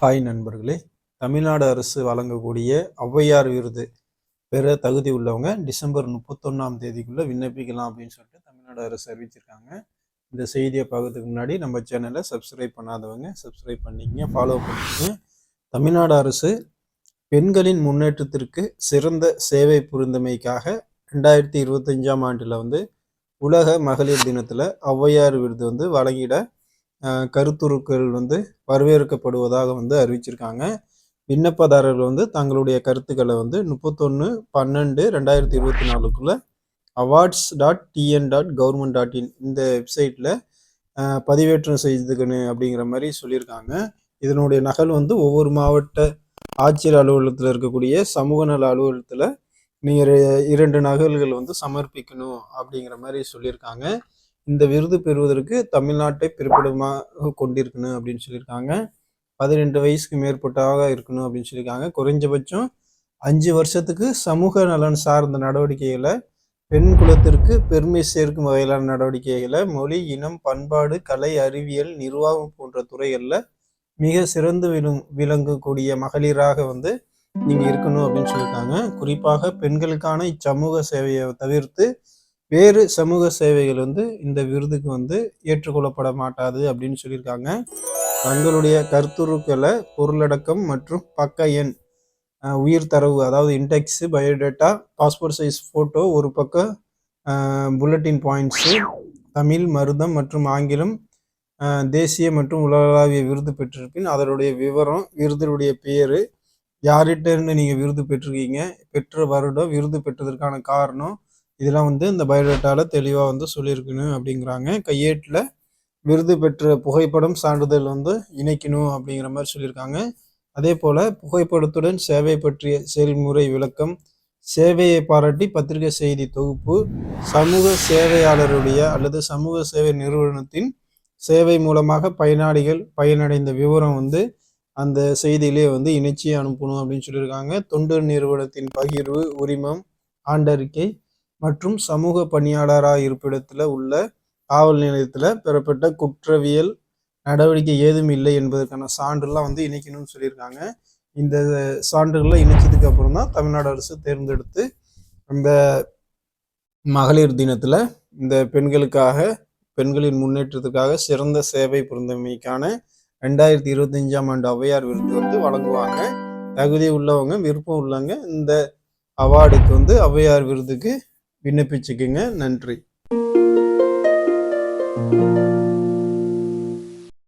Hi நண்பர்களே. தமிழ்நாடு அரசு வழங்கக்கூடிய ஔவையார் விருது பெற தகுதி உள்ளவங்க டிசம்பர் முப்பத்தொன்னாம் தேதிக்குள்ளே விண்ணப்பிக்கலாம் அப்படின்னு சொல்லிட்டு தமிழ்நாடு அரசு அறிவிச்சிருக்காங்க. இந்த செய்தியை பார்க்கறதுக்கு முன்னாடி நம்ம சேனலை சப்ஸ்கிரைப் பண்ணாதவங்க சப்ஸ்கிரைப் பண்ணிக்கங்க ஃபாலோ பண்ணிக்கங்க. தமிழ்நாடு அரசு பெண்களின் முன்னேற்றத்திற்கு சிறந்த சேவை புரிந்தமைக்காக ரெண்டாயிரத்தி இருபத்தஞ்சாம் ஆண்டில் வந்து உலக மகளிர் தினத்தில் ஔவையார் விருது வந்து வழங்கிட கருத்துருக்கள் வந்து வரவேற்கப்படுவதாக வந்து அறிவிச்சிருக்காங்க. விண்ணப்பதாரர்கள் வந்து தங்களுடைய கருத்துக்களை வந்து முப்பத்தொன்று பன்னெண்டு ரெண்டாயிரத்தி இருபத்தி நாலுக்குள்ளே awards dot TN dot government dot in இந்த வெப்சைட்டில் பதிவேற்றம் செய்துக்கணும் அப்படிங்கிற மாதிரி சொல்லியிருக்காங்க. இதனுடைய நகல் வந்து ஒவ்வொரு மாவட்ட ஆட்சியர் அலுவலகத்தில் இருக்கக்கூடிய சமூக நல அலுவலகத்தில் நீங்கள் இரண்டு நகல்கள் வந்து சமர்ப்பிக்கணும் அப்படிங்கிற மாதிரி சொல்லியிருக்காங்க. இந்த விருது பெறுவதற்கு தமிழ்நாட்டை பிறப்பிடமாக கொண்டிருக்கணும் அப்படின்னு சொல்லியிருக்காங்க. பதினெண்டு வயசுக்கு மேற்பட்டதாக இருக்கணும் அப்படின்னு சொல்லியிருக்காங்க. குறைஞ்சபட்சம் அஞ்சு வருஷத்துக்கு சமூக நலன் சார்ந்த நடவடிக்கைகளை பெண் குலத்திற்கு பெருமை சேர்க்கும் வகையிலான நடவடிக்கைகளை மொழி இனம் பண்பாடு கலை அறிவியல் நிர்வாகம் போன்ற துறைகளில் மிக சிறந்து விளங் விளங்கக்கூடிய மகளிராக வந்து நீங்கள் இருக்கணும் அப்படின்னு சொல்லியிருக்காங்க. குறிப்பாக பெண்களுக்கான இச்சமூக சேவையை தவிர்த்து வேறு சமூக சேவைகள் வந்து இந்த விருதுக்கு வந்து ஏற்றுக்கொள்ளப்பட மாட்டாது அப்படின்னு சொல்லியிருக்காங்க. தங்களுடைய கருத்துருக்களை பொருளடக்கம் மற்றும் பக்க எண் உயிர் தரவு அதாவது index biodata passport size photo ஒரு பக்கம் புல்லட்டின் பாயிண்ட்ஸு தமிழ் மருதம் மற்றும் ஆங்கிலம் தேசிய மற்றும் உலகளாவிய விருது பெற்றிருப்பின் அதனுடைய விவரம் விருதுடைய பேர் யார்கிட்ட இருந்து நீங்கள் விருது பெற்றிருக்கீங்க பெற்ற வருடம் விருது பெற்றதற்கான காரணம் இதெல்லாம் வந்து இந்த பயோடேட்டாவில் தெளிவாக வந்து சொல்லியிருக்கணும் அப்படிங்கிறாங்க. கையேட்டில் விருது பெற்ற புகைப்படம் சான்றிதழ் வந்து இணைக்கணும் அப்படிங்கிற மாதிரி சொல்லியிருக்காங்க. அதே போல் புகைப்படத்துடன் சேவை பற்றிய செயல்முறை விளக்கம் சேவையை பாராட்டி பத்திரிகை செய்தி தொகுப்பு சமூக சேவையாளருடைய அல்லது சமூக சேவை நிறுவனத்தின் சேவை மூலமாக பயனாளிகள் பயனடைந்த விவரம் வந்து அந்த செய்தியிலே வந்து இணைச்சி அனுப்பணும் அப்படின்னு சொல்லியிருக்காங்க. தொண்டு நிறுவனத்தின் பகிர்வு உரிமம் ஆண்டறிக்கை மற்றும் சமூக பணியாளராக இருப்பிடத்தில் உள்ள காவல் நிலையத்தில் பெறப்பட்ட குற்றவியல் நடவடிக்கை ஏதும் இல்லை என்பதற்கான சான்றுலாம் வந்து இணைக்கணும்னு சொல்லியிருக்காங்க. இந்த சான்றுகளை இணைச்சதுக்கு அப்புறம் தான் தமிழ்நாடு அரசு தேர்ந்தெடுத்து அந்த மகளிர் தினத்தில் இந்த பெண்களுக்காக பெண்களின் முன்னேற்றத்துக்காக சிறந்த சேவை புரிந்தமைக்கான ரெண்டாயிரத்தி இருபத்தஞ்சாம் ஆண்டு ஔவையார் விருது வந்து வழங்குவாங்க. தகுதி உள்ளவங்க விருப்பம் உள்ளவங்க இந்த அவார்டுக்கு வந்து ஔவையார் விருதுக்கு விண்ணப்பிச்சுக்குங்க. நன்றி.